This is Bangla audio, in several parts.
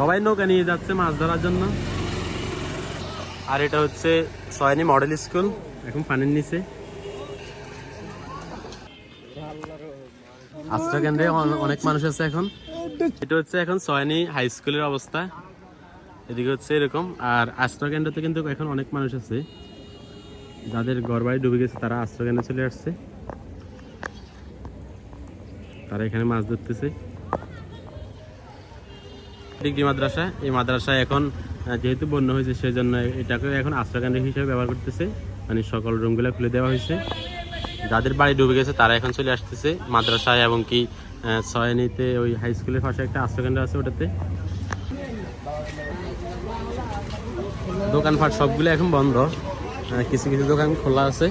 সবাই নৌকা নিয়ে যাচ্ছে মাছ ধরার জন্য। আর এটা হচ্ছে সয়নি মডেল স্কুল, এখন পানির নিচে। আশ্রা কেন্দ্রে অনেক মানুষ আছে এখন। এটা হচ্ছে এখন সয়নি হাই স্কুলের অবস্থা। এদিকে হচ্ছে এরকম, আর আশ্রয় কেন্দ্রতে কিন্তু এখন অনেক মানুষ আছে। যাদের ঘর বাড়ি ডুবে গেছে, তারা আশ্রয় কেন্দ্রে চলে আসছে। তারা এখানে মাছ ধরতেছে। ডিগ্রি মাদ্রাসা? এই মাদ্রাসায় এখন যেহেতু বন্যা হয়েছে সেই জন্য এটাকে এখন আশ্রয় কেন্দ্র হিসেবে ব্যবহার করতেছে। মানে সকল রুমগুলো খুলে দেওয়া হয়েছে। যাদের বাড়ি ডুবে গেছে, তারা এখন চলে আসতেছে মাদ্রাসায়, এবং কি সয়নিতে ওই হাই স্কুলের পাশে একটা আশ্রয় কেন্দ্র আছে ওটাতে। দোকানপাট সবগুলো এখন বন্ধ। কিছু কিছু দোকান খোলা আছে।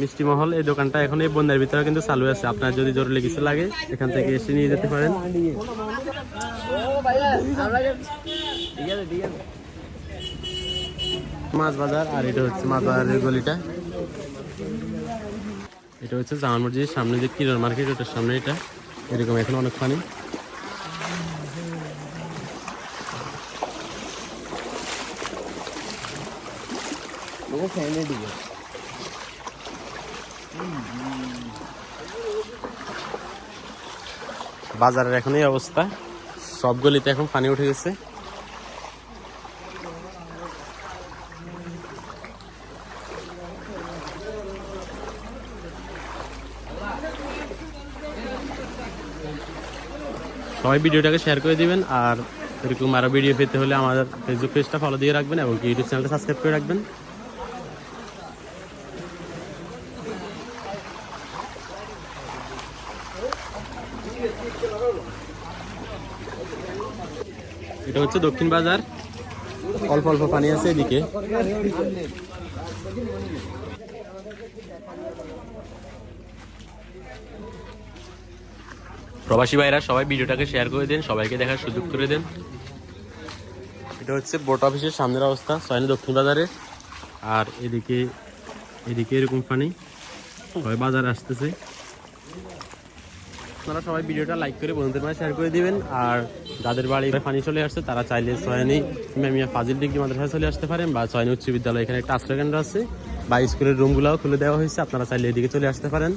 মিষ্টি মহল, এই দোকানটা এখন এই বন্যার ভিতরে কিন্তু চালু আছে। আপনার যদি জরুরি কিছু লাগে, এখান থেকে এসে নিয়ে যেতে পারেন। মাছ বাজার আর এটা হচ্ছে মাছ বাজারের গলিটা। এটা হচ্ছে জামা মসজিদের সামনে যে কিরণ মার্কেট ওটার সামনে এটা। এরকম এখন অনেক পানি বাজারের এখন এই অবস্থা। সব গলিতে এখন পানি উঠে গেছে। সবাই ভিডিওটাকে শেয়ার করে দিবেন, আর এরকম আরও ভিডিও পেতে হলে আমাদের ফেসবুক পেজটা ফলো দিয়ে রাখবেন এবং ইউটিউব চ্যানেলটা সাবস্ক্রাইব করে রাখবেন। এটা হচ্ছে দক্ষিণ বাজার। অল্প অল্প পানি আছে এদিকে। প্রবাসী ভাইরা, সবাই ভিডিওটাকে শেয়ার করে দেন, সবাইকে দেখার সুযোগ করে দেন। এটা হচ্ছে বোট অফিসের সামনের অবস্থা, সয়নি দক্ষিণ বাজারে। আর এদিকে এদিকে এরকম পানি। সবাই বাজার আসতেছে। আপনারা সবাই ভিডিওটা লাইক করে বন্ধুদের মাঝে শেয়ার করে দিবেন। আর যাদের বাড়ি পানি চলে আসছে, তারা চাইলে সয়নি মিয়া ফাজিল ডিগ্রি মাদ্রাসায় চলে আসতে পারেন বা সয়নি উচ্চ বিদ্যালয় এখানে একটা আশ্রয় কেন্দ্র আছে। বা স্কুলের রুমগুলোও খুলে দেওয়া হয়েছে, আপনারা চাইলে এদিকে চলে আসতে পারেন।